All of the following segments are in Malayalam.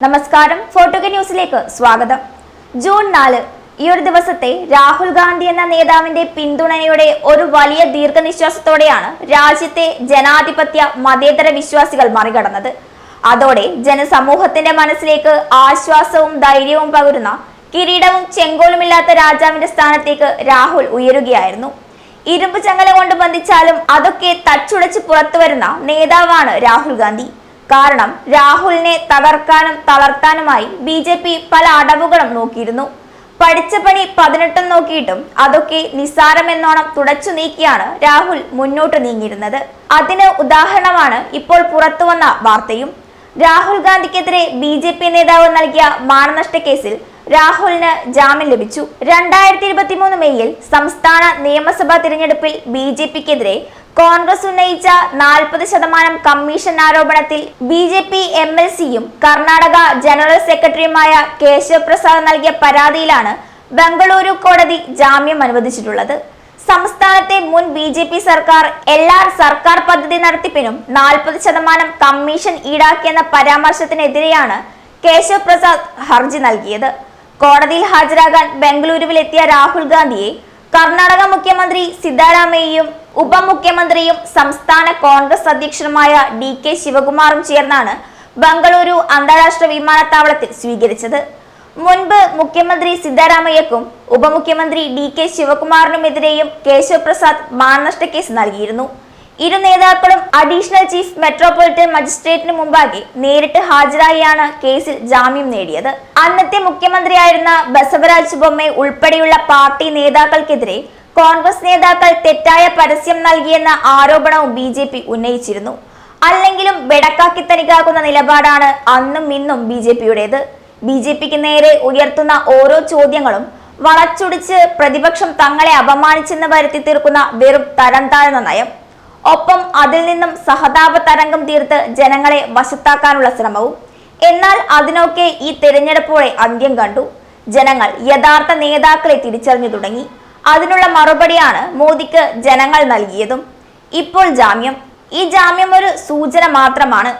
നമസ്കാരം. ഫോർട്ടുഗ ന്യൂസിലേക്ക് സ്വാഗതം. ജൂൺ നാല് ഈ ഒരു ദിവസത്തെ രാഹുൽ ഗാന്ധി എന്ന നേതാവിന്റെ പിന്തുണയോടെ ഒരു വലിയ ദീർഘനിശ്വാസത്തോടെയാണ് രാജ്യത്തെ ജനാധിപത്യ മതേതര വിശ്വാസികൾ മറികടന്നത്. അതോടെ ജനസമൂഹത്തിന്റെ മനസ്സിലേക്ക് ആശ്വാസവും ധൈര്യവും പകരുന്ന കിരീടവും ചെങ്കോലുമില്ലാത്ത രാജാവിന്റെ സ്ഥാനത്തേക്ക് രാഹുൽ ഉയരുകയായിരുന്നു. ഇരുമ്പ് ചങ്ങല കൊണ്ട് ബന്ധിച്ചാലും അതൊക്കെ തച്ചുടച്ച് പുറത്തു വരുന്ന നേതാവാണ് രാഹുൽ ഗാന്ധി. കാരണം രാഹുലിനെ തകർക്കാനും തളർത്താനുമായി ബി ജെ പി പല അടവുകളും നോക്കിയിരുന്നു. പഠിച്ച പണി പതിനെട്ടും നോക്കിയിട്ടും അതൊക്കെ നിസ്സാരമെന്നോണം തുടച്ചു നീക്കിയാണ് രാഹുൽ മുന്നോട്ട് നീങ്ങിയിരുന്നത്. അതിന് ഉദാഹരണമാണ് ഇപ്പോൾ പുറത്തുവന്ന വാർത്തയും. രാഹുൽ ഗാന്ധിക്കെതിരെ ബി ജെ പി നേതാവ് നൽകിയ മാനനഷ്ട കേസിൽ രാഹുലിന് ജാമ്യം ലഭിച്ചു. രണ്ടായിരത്തി ഇരുപത്തി മൂന്ന് മെയ്യിൽ സംസ്ഥാന നിയമസഭാ തിരഞ്ഞെടുപ്പിൽ ബി ജെ പിക്കെതിരെ കോൺഗ്രസ് ഉന്നയിച്ച നാൽപ്പത് ശതമാനം കമ്മീഷൻ ആരോപണത്തിൽ B J P M L സിയും കർണാടക ജനറൽ സെക്രട്ടറിയുമായ കേശവ് പ്രസാദ് നൽകിയ പരാതിയിലാണ് ബംഗളൂരു കോടതി ജാമ്യം അനുവദിച്ചിട്ടുള്ളത്. സംസ്ഥാനത്തെ മുൻ ബി ജെ പി സർക്കാർ എല്ലാ സർക്കാർ പദ്ധതി നടത്തിപ്പിനും നാൽപ്പത് ശതമാനം കമ്മീഷൻ ഈടാക്കിയെന്ന പരാമർശത്തിനെതിരെയാണ് കേശവ് പ്രസാദ് ഹർജി നൽകിയത്. കോടതിയിൽ ഹാജരാകാൻ ബംഗളൂരുവിലെത്തിയ രാഹുൽ ഗാന്ധിയെ കർണാടക മുഖ്യമന്ത്രി സിദ്ധാരാമയ്യയും ഉപമുഖ്യമന്ത്രിയും സംസ്ഥാന കോൺഗ്രസ് അധ്യക്ഷനുമായ ഡി കെ ശിവകുമാറും ചേർന്നാണ് ബംഗളൂരു അന്താരാഷ്ട്ര വിമാനത്താവളത്തിൽ സ്വീകരിച്ചത്. മുൻപ് മുഖ്യമന്ത്രി സിദ്ധാരാമയ്യക്കും ഉപമുഖ്യമന്ത്രി ഡി കെ ശിവകുമാറിനുമെതിരെയും കേശവ് പ്രസാദ് മാനനഷ്ട കേസ് നൽകിയിരുന്നു. ഇരു നേതാക്കളും അഡീഷണൽ ചീഫ് മെട്രോപൊളിറ്റൻ മജിസ്ട്രേറ്റിന് മുമ്പാകെ നേരിട്ട് ഹാജരായിയാണ് കേസിൽ ജാമ്യം നേടിയത്. അന്നത്തെ മുഖ്യമന്ത്രിയായിരുന്ന ബസവരാജ് ബൊമ്മെ ഉൾപ്പെടെയുള്ള പാർട്ടി നേതാക്കൾക്കെതിരെ കോൺഗ്രസ് നേതാക്കൾ തെറ്റായ പരസ്യം നൽകിയെന്ന ആരോപണവും ബി ജെ പി ഉന്നയിച്ചിരുന്നു. അല്ലെങ്കിലും വെടക്കാക്കി തനിക്കാക്കുന്ന നിലപാടാണ് അന്നും ഇന്നും ബി ജെ പിയുടേത്. ബി ജെ പിക്ക് നേരെ ഉയർത്തുന്ന ഓരോ ചോദ്യങ്ങളും വളച്ചൊടിച്ച് പ്രതിപക്ഷം തങ്ങളെ അപമാനിച്ചെന്ന് വരുത്തി തീർക്കുന്ന വെറും തരം താഴ്ന്ന നയം. ഒപ്പം അതിൽ നിന്നും സഹതാപ തരംഗം തീർത്ത് ജനങ്ങളെ വശത്താക്കാനുള്ള ശ്രമവും. എന്നാൽ അതിനൊക്കെ ഈ തെരഞ്ഞെടുപ്പോടെ അന്ത്യം കണ്ടു. ജനങ്ങൾ യഥാർത്ഥ നേതാക്കളെ തിരിച്ചറിഞ്ഞു തുടങ്ങി. അതിനുള്ള മറുപടിയാണ് മോദിക്ക് ജനങ്ങൾ നൽകിയതും. ഇപ്പോൾ ജാമ്യം. ഈ ജാമ്യം ഒരു സൂചന മാത്രമാണ്.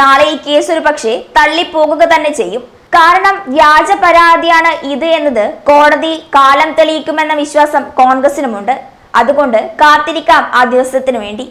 നാളെ ഈ കേസ് ഒരു പക്ഷേ തള്ളിപ്പോകുക തന്നെ ചെയ്യും. കാരണം വ്യാജ പരാതിയാണ് ഇത് എന്നത്. കോടതി കാലം തെളിയിക്കുമെന്ന വിശ്വാസം കോൺഗ്രസിനുമുണ്ട്. അതുകൊണ്ട് കാത്തിരിക്കാം ആ ദിവസത്തിനു വേണ്ടി.